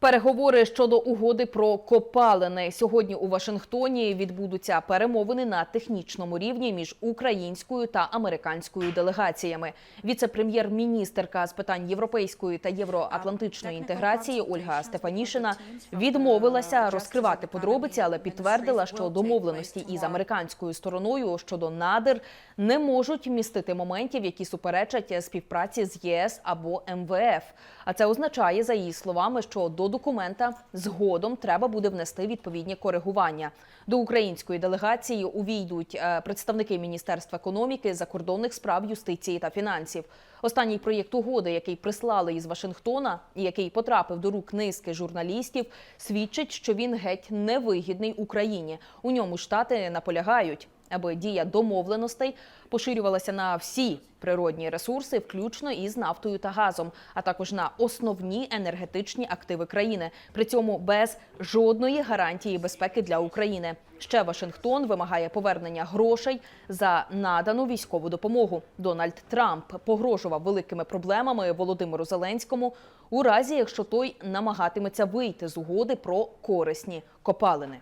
Переговори щодо угоди про копалини сьогодні у Вашингтоні відбудуться перемовини на технічному рівні між українською та американською делегаціями. Віце-прем'єр-міністерка з питань європейської та євроатлантичної інтеграції Ольга Стефанішина відмовилася розкривати подробиці, але підтвердила, що домовленості із американською стороною щодо надр не можуть містити моментів, які суперечать співпраці з ЄС або МВФ. А це означає, за її словами, що до документа згодом треба буде внести відповідні коригування. До української делегації увійдуть е, представники Міністерства економіки, закордонних справ, юстиції та фінансів. Останній проєкт угоди, який прислали із Вашингтона, і який потрапив до рук низки журналістів, свідчить, що він геть невигідний Україні. У ньому штати наполягають, аби дія домовленостей поширювалася на всі природні ресурси, включно із нафтою та газом, а також на основні енергетичні активи країни. При цьому без жодної гарантії безпеки для України. Ще Вашингтон вимагає повернення грошей за надану військову допомогу. Дональд Трамп погрожував великими проблемами Володимиру Зеленському у разі, якщо той намагатиметься вийти з угоди про корисні копалини.